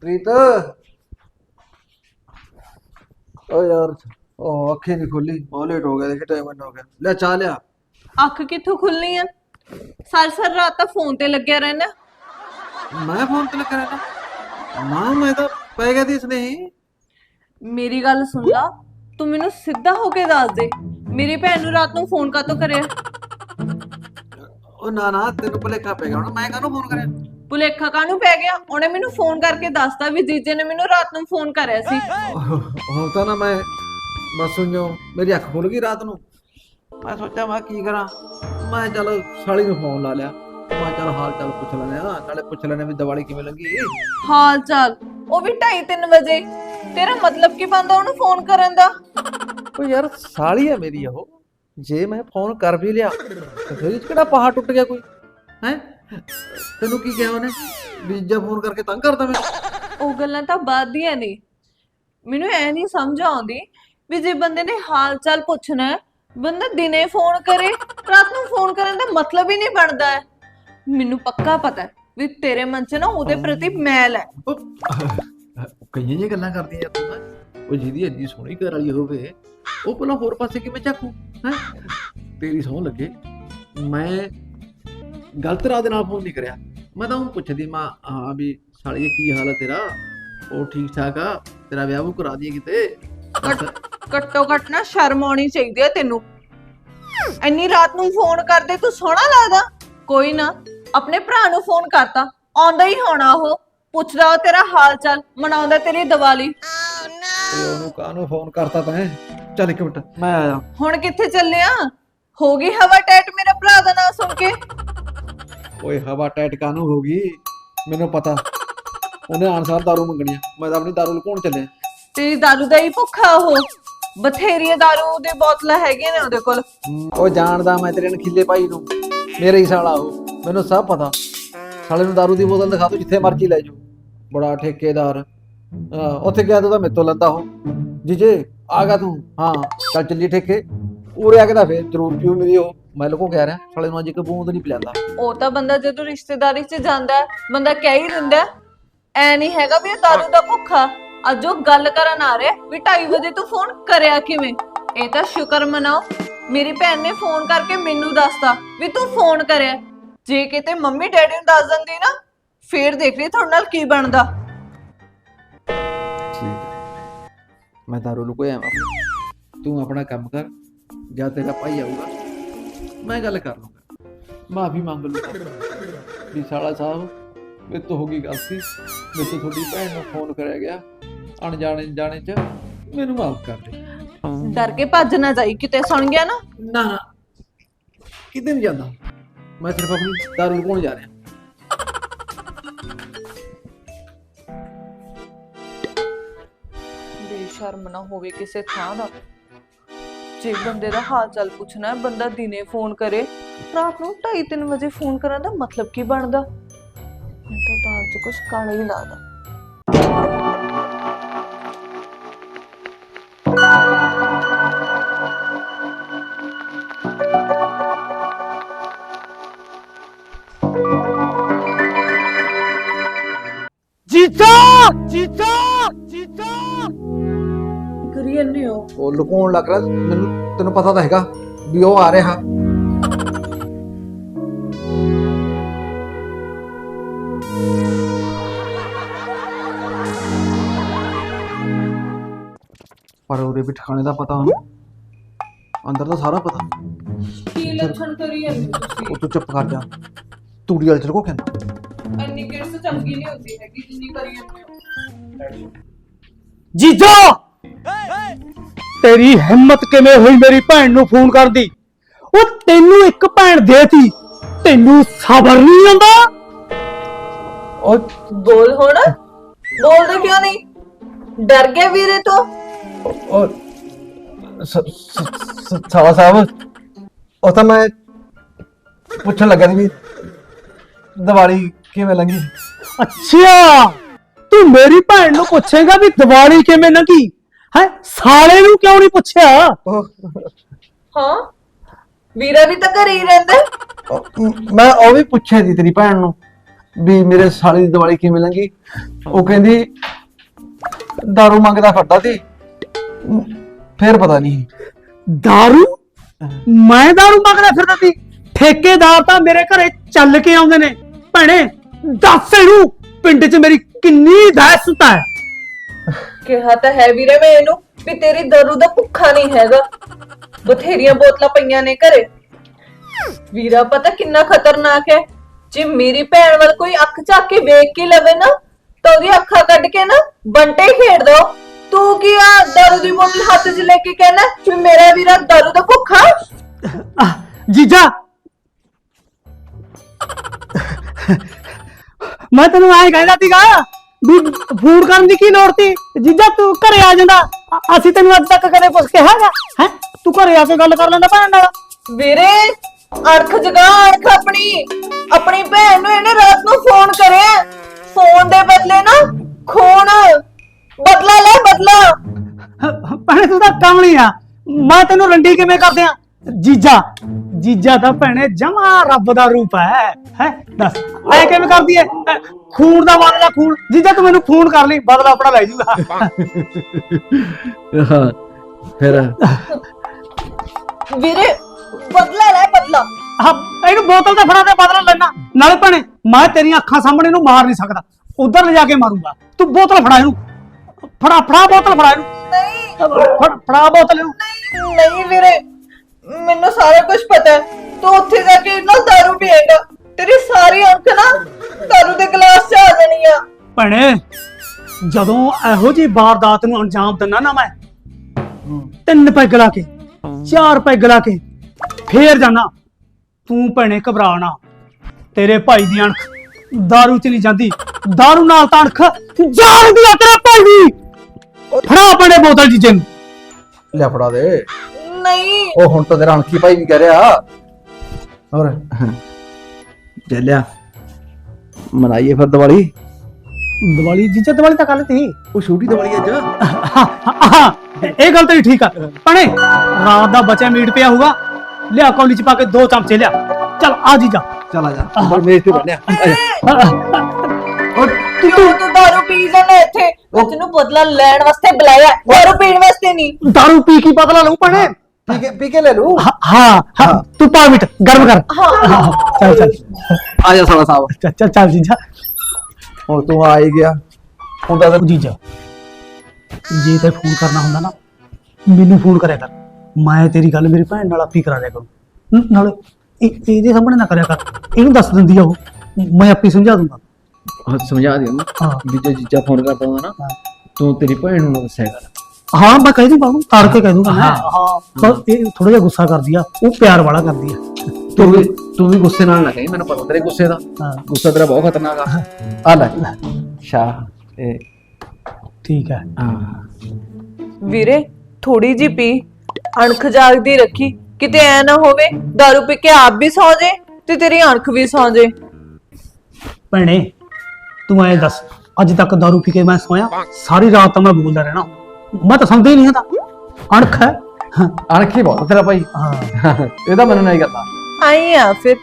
ਪ੍ਰੀਤ। ਓ ਯਾਰ ਉਹ ਅੱਖੇ ਨਹੀਂ ਖੁੱਲੀ। ਬਹੁਤ ਲੇਟ ਹੋ ਗਿਆ ਦੇਖੇ ਟਾਈਮ ਹੋ ਗਿਆ। ਲੈ ਚਾਹ ਲਿਆ। ਅੱਖ ਕਿੱਥੋਂ ਖੁੱਲਣੀ ਆ? ਸਾਰ ਸਾਰ ਰਾਤ ਤਾਂ ਫੋਨ ਤੇ ਲੱਗਿਆ ਰਹਿਣਾ ਮੈਂ ਫੋਨ ਤੇ ਲੱਗਾ ਰਹਿਣਾ ਨਾ ਮੈਂ ਤਾਂ ਪੈ ਗਿਆ ਦੀ ਸਨੇਹੀ। ਮੇਰੀ ਗੱਲ ਸੁਣ ਲਾ। ਤੂੰ ਮੈਨੂੰ ਸਿੱਧਾ ਹੋ ਕੇ ਦੱਸ ਦੇ। ਮੇਰੀ ਭੈਣ ਨੂੰ ਰਾਤ ਨੂੰ ਫੋਨ ਕਾਤੋਂ ਕਰਿਆ? ਉਹ ਨਾ ਨਾ ਤੈਨੂੰ ਭੁਲੇਖਾ ਪੈ ਗਿਆ ਹੁਣ। ਮੈਂ ਕਾਹਨੂੰ ਫੋਨ ਕਰਿਆ? ਭੁਲੇਖਾ ਕਾਹਨੂੰ ਪੈ ਗਿਆ? ਉਹਨੇ ਮੈਨੂੰ ਫੋਨ ਕਰਕੇ ਦੱਸਤਾ ਵੀ ਜੀਜੇ ਨੇ ਮੈਨੂੰ ਰਾਤ ਨੂੰ ਫੋਨ ਕਰਿਆ ਸੀ। ਹੁਣ ਤਾਂ ਨਾ ਮੈਂ ਬਸ ਸੁਣੋ ਮੇਰੀ ਅੱਖ ਖੁੱਲ ਗਈ ਰਾਤ ਨੂੰ। ਮੈਂ ਸੋਚਿਆ ਮੈਂ ਕੀ ਕਰਾਂ? ਮੈਂ ਚਲ ਸਾਲੀ ਨੂੰ ਫੋਨ ਲਾ ਲਿਆ। ਮੈਂ ਚਲ ਹਾਲ ਚਾਲ ਪੁੱਛ ਲੈਂਦੇ ਆ ਨਾਲੇ ਪੁੱਛ ਲੈਣੇ ਵੀ ਦੀਵਾਲੀ ਕਿਵੇਂ ਲੰਗੀ ਹਾਲ ਚਾਲ ਉਹ ਵੀ 2:30 ਵਜੇ। ਤੇਰਾ ਮਤਲਬ ਕੀ ਬੰਦਾ ਉਹਨੂੰ ਫੋਨ ਕਰਨ ਦਾ? ਉਹ ਯਾਰ ਸਾਲੀ ਆ ਮੇਰੀ ਉਹ। ਜੇ ਮੈਂ ਫੋਨ ਕਰ ਵੀ ਲਿਆ ਤੇ ਫਿਰ ਇਹ 'ਚ ਕਿਹੜਾ ਪਹਾੜ ਟੁੱਟ ਗਿਆ ਕੋਈ? ਹੈ? ਤੈਨੂੰ ਕੀ ਕਿਹਾ ਉਹਨੇ? ਵੀਜ਼ਾ ਫੋਨ ਕਰਕੇ ਤੰਗ ਕਰਦਾ ਮੈਂ ਉਹ ਗੱਲਾਂ ਤਾਂ ਬਾਅਦ ਦੀਆਂ ਨੇ। ਮੈਨੂੰ ਐ ਨਹੀਂ ਸਮਝ ਆਉਂਦੀ ਵੀ ਜੇ ਬੰਦੇ ਨੇ ਹਾਲ ਚਾਲ ਪੁੱਛਣਾ ਹੈ ਬੰਦਾ ਦਿਨੇ ਫੋਨ ਕਰੇ ਰਾਤ ਨੂੰ ਫੋਨ ਕਰਨ ਦਾ ਮਤਲਬ ਹੀ ਨਹੀਂ ਬਣਦਾ ਹੈ। ਮੈਨੂੰ ਪੱਕਾ ਪਤਾ ਹੈ ਵੀ ਤੇਰੇ ਮਨ 'ਚ ਨਾ ਉਹਦੇ ਪ੍ਰਤੀ ਮੈਲ ਹੈ। ਉਹ ਕਈਆਂ ਜਿਹੀਆਂ ਗੱਲਾਂ ਕਰਦੀ ਆ ਤੂੰ। ਹੈਂ। ਉਹ ਜਿਹਦੀ ਇੰਨੀ ਸੋਹਣੀ ਘਰ ਵਾਲੀ ਹੋਵੇ ਉਹ ਪਹਿਲਾਂ ਹੋਰ ਪਾਸੇ ਕਿਵੇਂ ਝਾਕੂ ਹੈ? ਤੇਰੀ ਸੌਂ ਲੱਗੇ। ਮੈਂ ਗਲਤ ਰਾਹ ਦੇ ਨਾਲ ਫੋਨ ਨਹੀਂ ਕਰਿਆ। ਮੈਂ ਤਾਂ ਉਹਨੂੰ ਪੁੱਛਦੀ ਮਾਂ ਹਾਂ ਵੀ ਸਾਲੀਏ ਕੀ ਹਾਲ ਹੈ ਤੇਰਾ? ਉਹ ਠੀਕ ਠਾਕ ਆ? ਤੇਰਾ ਵਿਆਹ ਉਹ ਕਰਾ ਦਈਏ ਕਿਤੇ? ਘੱਟ- ਘੱਟੋ ਨਾ ਸ਼ਰਮ ਆਉਣੀ ਚਾਹੀਦੀ ਹੈ ਤੈਨੂੰ। ਇੰਨੀ ਰਾਤ ਨੂੰ ਫੋਨ ਕਰਦੇ ਤੂੰ ਸੋਹਣਾ ਲੱਗਦਾ। ਕੋਈ ਨਾ ਆਪਣੇ ਭਰਾ ਨੂੰ ਫੋਨ ਕਰਤਾ। ਆਉਂਦਾ ਹੀ ਹੋਣਾ ਉਹ। ਪੁੱਛਦਾ ਉਹ ਤੇਰਾ ਹਾਲ ਚਾਲ ਮਨਾਉਂਦਾ ਤੇਰੀ ਦੀਵਾਲੀ। ਤੇ ਉਹਨੂੰ ਕਾਹਨੂੰ ਫੋਨ ਕਰਤਾ ਤੈਂ? ਚੱਲ ਇੱਕ ਮਿੰਟ ਮੈਂ ਆਇਆ। ਹੁਣ ਕਿੱਥੇ ਚੱਲਿਆ ਹੋ ਗਈ ਹਵਾ ਟੈਟ ਮੇਰੇ ਭਰਾ ਦਾ ਨਾਮ ਸੁਣ ਕੇ। ਓਏ ਹਵਾ ਟੈਟ ਕਾਹਨੂੰ ਹੋ ਗਈ? ਮੈਨੂੰ ਪਤਾ। ਉਹਨੇ ਆਨਸਾਰ ਦਾਰੂ ਮੰਗਣੀ ਆ। ਮੈਂ ਤਾਂ ਆਪਣੀ ਦਾਰੂ ਲੁਕਾਉਣ ਚੱਲਿਆ। ਤੇਰੀ ਦਾਰੂ ਦਾ ਹੀ ਭੁੱਖਾ ਉਹ। ਬਥੇਰੀਆਂ ਦਾਰੂ ਦੇ ਬੋਤਲਾਂ ਹੈਗੀਆਂ ਨੇ ਉਹਦੇ ਕੋਲ। ਉਹ ਜਾਣਦਾ ਮੈਂ ਤੇਰੇ ਨਖਿੱਲੇ ਭਾਈ ਨੂੰ। ਮੇਰੇ ਹੀ ਸਾਲਾ ਉਹ। ਮੈਨੂੰ ਸਭ ਪਤਾ। ਸਾਲੇ ਨੂੰ ਦਾਰੂ ਦੀ ਬੋਤਲ ਦਿਖਾ ਤੂੰ ਜਿੱਥੇ ਮਰਜ਼ੀ ਲੈ ਜਾਓ। ਬੜਾ ਠੇਕੇਦਾਰ। ਹਾਂ ਉੱਥੇ ਗਿਆ ਤੂੰ ਤਾਂ ਮੇਤੋਂ ਲੈਂਦਾ ਉਹ। ਜੀਜੇ ਆ ਗਿਆ ਤੂੰ। ਹਾਂ ਚੱਲ ਚੱਲੀ ਠੇਕੇ। ਉਰੇ ਆ ਕੇ ਤਾਂ ਫੇਰ ਜ਼ਰੂਰ ਪੀਓ ਮੇਰੀ ਉਹ। ਮੈਂ ਲੋਕੋ ਕਹਿ ਰਿਹਾ ਸਾਲੇ ਨੂੰ ਅੱਜ ਇੱਕ ਬੂੰਦ ਨਹੀਂ ਪਿਲਾਂਦਾ। ਉਹ ਤਾਂ ਬੰਦਾ ਜਦੋਂ ਰਿਸ਼ਤੇਦਾਰੀ 'ਚ ਜਾਂਦਾ ਹੈ, ਬੰਦਾ ਕਹਿ ਹੀ ਦਿੰਦਾ ਹੈ। ਐ ਨਹੀਂ ਹੈਗਾ ਵੀ ਇਹ ਦਾਰੂ ਦਾ ਭੁੱਖਾ। ਅੱਜ ਉਹ ਗੱਲ ਕਰਨ ਆ ਰਿਹਾ ਵੀ 2:30 ਵਜੇ ਤੂੰ ਫੋਨ ਕਰਿਆ ਕਿਵੇਂ? ਇਹ ਤਾਂ ਸ਼ੁਕਰ ਮਨਾਓ। ਮੇਰੀ ਭੈਣ ਨੇ ਫੋਨ ਕਰਕੇ ਮੈਨੂੰ ਦੱਸਤਾ ਵੀ ਤੂੰ ਫੋਨ ਕਰਿਆ ਜੇ ਕਿਤੇ ਮੰਮੀ ਡੈਡੀ ਨੂੰ ਦੱਸ ਦਿੰਦੀ ਨਾ ਫੇਰ ਦੇਖ ਲਈ ਤੁਹਾਡੇ ਨਾਲ ਕੀ ਬਣਦਾ। ਠੀਕ ਹੈ। ਮੈਂ ਦਾਰੂ ਲੁਕੋਇਆ ਆਪਣੀ ਤੂੰ ਆਪਣਾ ਕੰਮ ਕਰ ਜਾਂ ਤੇਰਾ ਭਾਈ ਆਊਗਾ ਮੈਂ ਗੱਲ ਕਰ ਲੂੰਗਾ ਮਾਫੀ ਮੰਗ ਲੂੰਗਾ ਵੀ ਸਾਲਾ ਸਾਹਿਬ ਮੇਰੇ ਤੋਂ ਹੋ ਗਈ ਗਲਤੀ ਮੇਰੇ ਤੋਂ ਤੁਹਾਡੀ ਭੈਣ ਨੂੰ ਫੋਨ ਕਰਿਆ ਗਿਆ। ਅਣਜਾਣੇ ਜਾਣੇ ਚ ਮੈਨੂੰ ਮਾਫ ਕਰ ਦੇ। ਡਰ ਕੇ ਭੱਜ ਨਾ ਜਾਈ ਕਿਤੇ ਸੁਣ ਗਿਆ ਨਾ। ਨਾ ਨਾ। ਕਿਤੇ ਨਹੀਂ ਜਾਂਦਾ। ਮੈਂ ਸਿਰਫ ਆਪਣੀ ਦਾਰੂ ਲੁਕਾਉਣ ਜਾ ਰਿਹਾ। ਬੇਸ਼ਰਮ ਨਾ ਹੋਵੇ ਕਿਸੇ ਥਾਂ ਦਾ। ਜੇ ਬੰਦੇ ਦਾ ਹਾਲ ਚਾਲ ਪੁੱਛਣਾ ਹੈ, ਬੰਦਾ ਦਿਨੇ ਫੋਨ ਕਰੇ, ਰਾਤ ਨੂੰ 2:30 ਵਜੇ ਫੋਨ ਕਰਨ ਦਾ ਮਤਲਬ ਕੀ ਬਣਦਾ? ਮੈਨੂੰ ਤਾਂ ਦਾਲ 'ਚ ਕੁਝ ਕਾਲਾ ਹੀ ਲੱਗਦਾ। ਉਹ ਲੁਕਾਉਣ ਲੱਗ ਰਿਹਾ। ਮੈਨੂੰ ਤੈਨੂੰ ਪਤਾ ਤਾਂ ਹੈਗਾ ਵੀ ਉਹ ਆ ਰਿਹਾ। ਪਰ ਉਹਦੇ ਵੀ ਠਿਕਾਣੇ ਦਾ ਪਤਾ ਉਹਨੂੰ ਅੰਦਰ ਦਾ ਸਾਰਾ ਪਤਾ। ਕੀ ਲੱਛਣ ਕਰੀ ਤੁਸੀਂ ਉਹ ਤੂੰ ਚੁੱਪ ਕਰ ਜਾ। ਤੂੜੀ ਵਾਲ ਚਲ ਕੋ ਕਹਿੰਦਾ ਇੰਨੀ ਕਿਰਸ ਚੰਗੀ ਨਹੀਂ ਹੁੰਦੀ ਹੈਗੀ ਜਿੰਨੀ ਕਰੀ ਜੰਨੇ ਹੋ। ਜੀਜਾ ਤੇਰੀ ਹਿੰਮਤ ਕਿਵੇਂ ਹੋਈ ਮੇਰੀ ਭੈਣ ਨੂੰ ਫੋਨ ਕਰਦੀ ਉਹ ਤੈਨੂੰ ਇੱਕ ਭੈਣ ਦੇਤੀ ਤੈਨੂੰ ਸਬਰ ਨਹੀਂ ਆਉਂਦਾ? ਉਹ ਬੋਲ ਹੁਣ। ਬੋਲਦਾ ਕਿਉਂ ਨਹੀਂ? ਡਰ ਗਿਆ ਵੀਰੇ ਤੋਂ? ਉਹ ਸ- ਸ- ਸ- ਸਾਲਾ ਸਾਹਿਬ ਉਹ ਤਾਂ ਮੈਂ ਪੁੱਛਣ ਲੱਗਾ ਸੀ ਵੀ ਦੀਵਾਲੀ ਕਿਵੇਂ ਲੰਗੀ ਅੱਛਾ! ਤੂੰ ਮੇਰੀ ਭੈਣ ਨੂੰ ਪੁੱਛੇਗਾ ਵੀ ਦੀਵਾਲੀ ਕਿਵੇਂ ਲੰਘੀ? ਹੈ ਸਾਲੇ ਨੂੰ ਕਿਉਂ ਨਹੀਂ ਪੁੱਛਿਆ ਉਹ ਹਾਂ ਵੀਰਾ ਵੀ ਤਾਂ ਘਰੇ ਹੀ ਰਹਿੰਦਾ ਹੈ। ਉਹ ਮੈਂ ਉਹ ਵੀ ਪੁੱਛਿਆ ਸੀ ਤੇਰੀ ਭੈਣ ਨੂੰ ਵੀ ਮੇਰੇ ਸਾਲੀ ਦੀ ਦੀਵਾਲੀ ਕਿਵੇਂ ਲੰਗੀ ਉਹ ਕਹਿੰਦੀ ਦਾਰੂ ਮੰਗਦਾ ਫੱਟਾ ਸੀ ਫਿਰ ਪਤਾ ਨਹੀਂ दारू ਮੈਂ दारू ਮੰਗਦਾ ਫਿਰਦਾ ਸੀ ਠੇਕੇਦਾਰ ਤਾਂ ਮੇਰੇ ਘਰੇ ਚੱਲ ਕੇ ਆਉਂਦੇ ਨੇ ਭੈਣੇ ਦੱਸ ਇਹਨੂੰ ਪਿੰਡ 'ਚ ਮੇਰੀ ਕਿੰਨੀ ਦਹਿਸ਼ਤ ਹੈ ਕਿਹਾ ਤਾਂ ਹੈ ਵੀਰੇ ਮੈਂ ਇਹਨੂੰ ਵੀ ਤੇਰੀ ਦਾਰੂ ਦਾ ਭੁੱਖਾ ਨਹੀਂ ਹੈਗਾ। ਬਥੇਰੀਆਂ ਬੋਤਲਾਂ ਪਈਆਂ ਨੇ ਘਰੇ। ਵੀਰਾ ਪਤਾ ਕਿੰਨਾ ਖਤਰਨਾਕ ਹੈ। ਜੇ ਮੇਰੀ ਭੈਣ ਵੱਲ ਕੋਈ ਅੱਖ ਝਾਕ ਕੇ ਵੇਖ ਕੇ ਲਵੇ ਨਾ ਤਾਂ ਉਹਦੀ ਅੱਖਾਂ ਕੱਢ ਕੇ ਨਾ ਬੰਟੇ ਖੇਡ ਦੋ। ਤੂੰ ਕੀ ਆ ਦਾਰੂ ਦੀ ਬੋਤਲ ਹੱਥ 'ਚ ਲੈ ਕੇ ਕਹਿਣਾ ਵੀ ਮੇਰਾ ਵੀਰਾ ਦਾਰੂ ਦਾ ਭੁੱਖਾ? ਆਹ, ਜੀਜਾ! ਮੈਂ ਤੈਨੂੰ ਐਂ ਕਹਿੰਦਾ ਸੀਗਾ ਵੀ ਫੂਡ ਕਰਨ ਦੀ ਕੀ ਲੋੜ ਸੀ? ਜੀਜਾ ਤੂੰ ਘਰੇ ਆ ਜਾਂਦਾ। ਅ- ਅਸੀਂ ਤੈਨੂੰ ਅੱਜ ਤੱਕ ਕਦੇ ਕੁਝ ਕਿਹਾ ਹੈਗਾ? ਹੈ? ਤੂੰ ਘਰੇ ਆ ਕੇ ਗੱਲ ਕਰ ਲੈਂਦਾ ਭੈਣ ਨਾਲ। ਵੀਰੇ ਅਰਖ ਜਗਾ ਅਰਖ ਆਪਣੀ। ਆਪਣੀ ਭੈਣ ਨੂੰ ਇਹਨੇ ਰਾਤ ਨੂੰ ਫੋਨ ਕਰਿਆ। ਫੋਨ ਦੇ ਬਦਲੇ ਨਾ ਖੂਨ ਬਦਲਾ ਲੈ ਬਦਲਾ। ਭੈਣੇ ਤੂੰ ਤਾਂ ਕਮਲੀ ਆ। ਮੈਂ ਤੈਨੂੰ ਰੰਡੀ ਕਿਵੇਂ ਕਰਦੇ ਆ ਜੀਜਾ ਜੀਜਾ ਤਾਂ ਭੈਣੇ ਜਮਾ ਰੱਬ ਦਾ ਰੂਪ ਹੈ। ਹੈ ਦੱਸ ਐ ਕਿਵੇਂ ਕਰਦੀ ਐ ਖੂਨ ਦਾ ਬਦਲਾ ਖੂਨ। ਜੀਜਾ ਤੂੰ ਮੈਨੂੰ ਫੋਨ ਕਰ ਲਈ ਬਦਲਾ ਆਪਣਾ ਲੈ ਜੂਗਾ। ਹਾਂ ਫਿਰ? ਵੀਰੇ ਬਦਲਾ ਲੈ ਬਦਲਾ। ਆਹ, ਇਹਨੂੰ ਬੋਤਲ ਤਾਂ ਫੜਾ ਦੇ ਬਦਲਾ ਲੈਣਾ। ਨਾਲੇ ਭੈਣੇ ਮੈਂ ਤੇਰੀਆਂ ਅੱਖਾਂ ਸਾਹਮਣੇ ਇਹਨੂੰ ਮਾਰ ਨਹੀਂ ਸਕਦਾ। ਉਧਰ ਲਿਜਾ ਕੇ ਮਾਰੂੰਗਾ। ਤੂੰ ਬੋਤਲ ਫੜਾ ਇਹਨੂੰ। ਫੜਾ ਫੜਾ ਬੋਤਲ ਫੜਾ ਇਹਨੂੰ। ਨਹੀਂ। ਫੜ- ਫੜਾ ਬੋਤਲ ਇਹਨੂੰ। ਨਹੀਂ ਨਹੀਂ ਵੀਰੇ। ਮੈਨੂੰ ਸਾਰਾ ਕੁਝ ਪਤਾ ਹੈ ਤੂੰ ਉੱਥੇ ਜਾ ਕੇ ਨਾਲ ਦਾਰੂ ਪੀਏਗਾ ਤੇਰੀ ਸਾਰੀ ਅੱਖ ਨਾ ਦਾਰੂ ਦੇ ਗਲਾਸ 'ਚ ਆ ਜਾਣੀ ਆ ਭੈਣੇ ਜਦੋਂ ਇਹੋ ਜੀ ਵਾਰਦਾਤ ਨੂੰ ਅੰਜਾਮ ਦਿੰਦਾ ਨਾ ਮੈਂ ਤਿੰਨ ਪੈਗ ਲਾ ਕੇ ਚਾਰ ਪੈਗ ਲਾ ਕੇ ਫੇਰ ਜਾਣਾ ਤੂੰ ਭੈਣੇ ਘਬਰਾ ਨਾ ਤੇਰੇ ਭਾਈ ਦੀ ਅਣਖ दारू ਚ ਨਹੀਂ ਜਾਂਦੀ दारू ਨਾਲ ਤਾਂ ਅਣਖ ਜਾਣਦੀ ਆ ਤੇਰੇ ਭਾਈ ਦੀ ਫੜਾ ਭੈਣੇ ਬੋਤਲ ਜੀਜੇ ਨੂੰ ਲੈ ਫੜਾ ਦੇ ਨਹੀਂ। ਉਹ ਹੁਣ ਤਾਂ ਤੇਰਾ ਅਣਖੀ ਭਾਈ ਨਹੀਂ ਕਹਿ ਰਿਹਾ। ਹੋਰ। ਚੱਲਿਆ। ਮਨਾਈਏ ਫਿਰ ਦੀਵਾਲੀ। ਦੀਵਾਲੀ ਜੀਜੇ ਦੀਵਾਲੀ ਤਾਂ ਕੱਲ ਤੀ। ਉਹ ਛੋਟੀ ਦੀਵਾਲੀ ਅੱਜ। ਇਹ ਗੱਲ ਤਾਂ ਠੀਕ ਆ। ਭੈਣੇ ਰਾਤ ਦਾ ਬਚਿਆ ਮੀਟ ਪਿਆ ਹੋਊਗਾ। ਲਿਆ ਕੌਲੀ ਚ ਪਾ ਕੇ ਦੋ ਚਮਚੇ ਲਿਆ। ਚਲ ਆ ਜੀਜਾ ਚੱਲ ਆ ਜਾ। ਬੜ ਮੇਜ਼ ਤੇ ਬੰਨਿਆ ਤੂੰ ਤੂੰ ਦਾਰੂ ਪੀ ਜਾਣਾ ਇੱਥੇ। ਮੈਂ ਤੈਨੂੰ ਬਦਲਾ ਲੈਣ ਵਾਸਤੇ ਬੁਲਾਇਆ। ਦਾਰੂ ਪੀਣ ਵਾਸਤੇ ਨਹੀਂ। दारू ਪੀ ਕੀ ਪਤਲਾ ਲਊ ਭੈਣੇ? ਪੀ ਕੇ ਪੀ ਕੇ ਲੈ ਲੂ ਹਾਂ ਹਾਂ ਹਾਂ, ਤੂੰ ਪਾ ਮਿੰਟ ਗਰਮ ਕਰ ਹਾਂ ਚੱਲ ਚੱਲ ਆ ਜਾ ਸਾਲਾ ਸਾਹਿਬ ਚੱਲ ਚੱਲ ਚੱਲ ਜੀਜਾ ਹੁਣ ਤੂੰ ਆ ਹੀ ਗਿਆ ਹੁਣ ਤਾਂ ਉਹ ਜੀਜਾ ਜੇ ਤੇ ਫੋਨ ਕਰਨਾ ਹੁੰਦਾ ਨਾ ਮੈਨੂੰ ਫੋਨ ਕਰਿਆ ਕਰ ਮੈਂ ਤੇਰੀ ਗੱਲ ਮੇਰੀ ਭੈਣ ਨਾਲ ਆਪੀ ਕਰਾ ਦਿਆ ਕਰੂੰ ਹਮ, ਨਾਲੇ ਇਹ ਇਹਦੇ ਸਾਹਮਣੇ ਨਾ ਕਰਿਆ ਕਰ ਇਹਨੂੰ ਦੱਸ ਦਿੰਦੀ ਆ ਉਹ ਮੈਂ ਆਪੇ ਸਮਝਾ ਦੂੰਗਾ ਹਾਂ, ਸਮਝਾ ਦੇ ਉਹਨੂੰ ਹਾਂ ਵੀ ਜੇ ਜੀਜਾ ਫੋਨ ਕਰਦਾ ਹੁੰਦਾ ਨਾ ਤੂੰ ਤੇਰੀ ਭੈਣ ਨੂੰ ਨਾ ਦੱਸਿਆ ਕਰ ਹਾਂ ਮੈਂ ਕਹਿ ਦੂੰਗਾ ਉਹਨੂੰ ਤਾਰ ਕੇ ਕਹਿ ਦੂੰਗਾ। ਹਾਂ। ਹਾਂ। ਪਰ ਇਹ ਥੋੜਾ ਜਿਹਾ ਗੁੱਸਾ ਕਰਦੀ ਆ ਉਹ ਪਿਆਰ ਵਾਲਾ ਕਰਦੀ ਆ। ਤੂੰ ਵੀ ਤੂੰ ਵੀ ਗੁੱਸੇ ਨਾਲ ਨਾ ਕਹੀਂ ਮੈਨੂੰ ਪਤਾ ਤੇਰੇ ਗੁੱਸੇ ਦਾ। ਹਾਂ। ਗੁੱਸਾ ਤੇਰਾ ਬਹੁਤ ਖਤਰਨਾਕ ਆ। ਆ ਲੈ। ਸ਼ਾਹ ਇਹ। ਠੀਕ ਹੈ। ਹਾਂ। ਵੀਰੇ ਥੋੜੀ ਜੀ ਪੀ। ਅਣਖ ਜਾਗਦੀ ਰੱਖੀ। ਕਿਤੇ ਐ ਨਾ ਹੋਵੇ ਦਾਰੂ ਪੀ ਕੇ ਆਪ ਵੀ ਸੌ ਜੇ ਤੇ ਤੇਰੀ ਅਣਖ ਵੀ ਸੌ ਜੇ। ਭੈਣੇ ਤੂੰ ਐ ਦੱਸ ਅੱਜ ਤੱਕ दारू ਪੀ ਕੇ ਮੈਂ ਸੋਇਆ? ਸਾਰੀ ਰਾਤ ਤਾਂ ਮੈਂ ਬੋਲਦਾ ਰਹਿਣਾ। ਮੈਂ ਤਾਂ ਸਮਝਦਾ ਹੀ ਨਹੀਂ ਹੁੰਦਾ ਅਣਖ ਹੈ। ਹਾਂ, ਅਣਖੀ ਬਹੁਤ ਤੇਰਾ ਭਾਈ। ਹਾਂ। ਇਹਦਾ ਮੈਨੂੰ ਨਹੀਂ ਕਰਦਾ ਆਈ ਆ ਫਿਰ।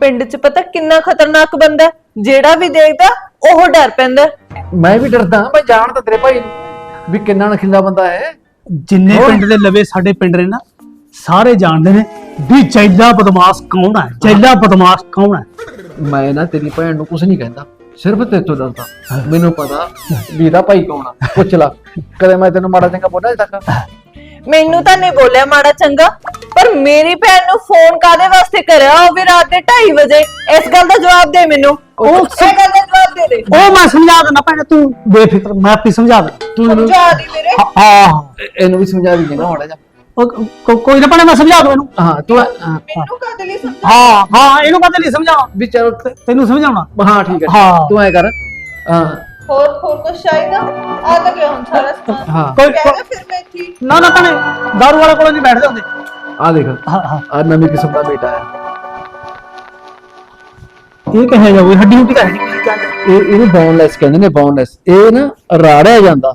ਪਿੰਡ 'ਚ ਪਤਾ ਕਿੰਨਾ ਖਤਰਨਾਕ ਬੰਦਾ ਹੈ। ਜਿਹੜਾ ਵੀ ਦੇਖਦਾ ਉਹ ਡਰ ਪੈਂਦਾ ਹੈ। ਮੈਂ ਵੀ ਡਰਦਾ ਮੈਂ ਜਾਣਦਾ ਤੇਰੇ ਭਾਈ ਨੂੰ ਵੀ ਕਿੰਨਾ ਨਖਿੰਦਾ ਬੰਦਾ ਹੈ। ਜਿੰਨੇ ਹੋਰ? ਪਿੰਡ ਦੇ ਲਵੇ ਸਾਡੇ ਪਿੰਡ ਨੇ ਨਾ ਸਾਰੇ ਜਾਣਦੇ ਨੇ ਵੀ ਜੈਲਾ ਬਦਮਾਸ਼ ਕੌਣ ਹੈ? ਜੈਲਾ ਬਦਮਾਸ਼ ਕੌਣ ਹੈ? ਮੈਂ ਨਾ ਤੇਰੀ ਭੈਣ ਨੂੰ ਕੁਝ ਨਹੀਂ ਕਹਿੰਦਾ। ਸਿਰਫ ਤੇਰੇ ਤੋਂ ਡਰਦਾ ਮੈਨੂੰ ਪਤਾ ਵੀ ਇਹਦਾ ਭਾਈ ਕੌਣ ਆ। ਪੁੱਛ ਲਾ। ਕਦੇ ਮੈਂ ਤੈਨੂੰ ਮਾੜਾ ਚੰਗਾ ਬੋਲਿਆ ਅਜੇ ਤੱਕ? ਮੈਨੂੰ ਤਾਂ ਨਹੀਂ ਬੋਲਿਆ ਮਾੜਾ ਚੰਗਾ ਪਰ ਮੇਰੀ ਭੈਣ ਨੂੰ ਫੋਨ ਕਾਦੇ ਵਾਸਤੇ ਕਰਿਆ? ਉਹ ਵੀ ਰਾਤ ਦੇ 2:30 ਵਜੇ। ਇਸ ਗੱਲ ਦਾ ਜਵਾਬ ਦੇ ਮੈਨੂੰ। ਉਹ ਇਹ ਗੱਲ ਦਾ ਜਵਾਬ ਦੇ ਦੇ। ਉਹ ਮੈਂ ਸਮਝਾ ਦਿੰਦਾ ਭੈਣੇ ਤੂੰ ਬੇਫਿਕਰ ਮੈਂ ਆਪੇ ਸਮਝਾ ਦਿੰਦਾ। ਤੂੰ ਸਮਝਾ ਦੀ ਵੀਰੇ ਹਾਂ, ਇਹਨੂੰ ਵੀ ਸਮਝਾ ਦੀ ਜਗਾ ਮਾੜਾ ਜਾ ਉਹ- ਕੋ- ਕੋਈ ਨਾ ਭੈਣੇ ਮੈਂ ਸਮਝਾ ਦੂੰ ਇਹਨੂੰ। ਹਾਂ ਤੂੰ ਹਾਂ, ਮੈਨੂੰ ਕਾਦੇ ਲਈ ਸਮਝਾ ਹਾਂ ਹਾਂ ਇਹਨੂੰ ਕਦੇ ਨਹੀਂ ਸਮਝਾਉਣਾ ਵੀ ਚਲ ਤੈਨੂੰ ਸਮਝਾਉਣਾ। ਹਾਂ ਠੀਕ ਹੈ। ਹਾਂ। ਤੂੰ ਐ ਕਰ। ਹਾਂ। ਹੋਰ ਹੋਰ ਕੁਝ ਚਾਹੀਦਾ? ਆ ਤਾਂ ਗਿਆ ਹੁਣ ਸਾਰਾ ਸਮਾਨ। ਹਾਂ। ਕੋਈ ਕਹਿੰਦਾ ਫਿਰ ਮੈਂ ਇੱਥੇ ਨਾ ਨਾ ਭੈਣੇ ਦਾਰੂ ਵਾਲੇ ਕੋਲ ਨਹੀਂ ਬੈਠਦੇ ਹੁੰਦੇ। ਆ ਦੇਖ। ਹਾਂ ਹਾਂ। ਆ ਨਵੀਂ ਕਿਸਮ ਦਾ ਬੇਟਾ ਹੈ। ਇਹ ਕਹੇ ਜਾਵੇ ਹੱਡੀ ਹੁੱਡੀ ਕਹੇ ਇਹ ਇਹਨੂੰ ਬੌਨਲੈਸ ਕਹਿੰਦੇ ਨੇ ਬੌਨਲੈਸ ਇਹ ਨਾ ਰਾੜਿਆ ਜਾਂਦਾ।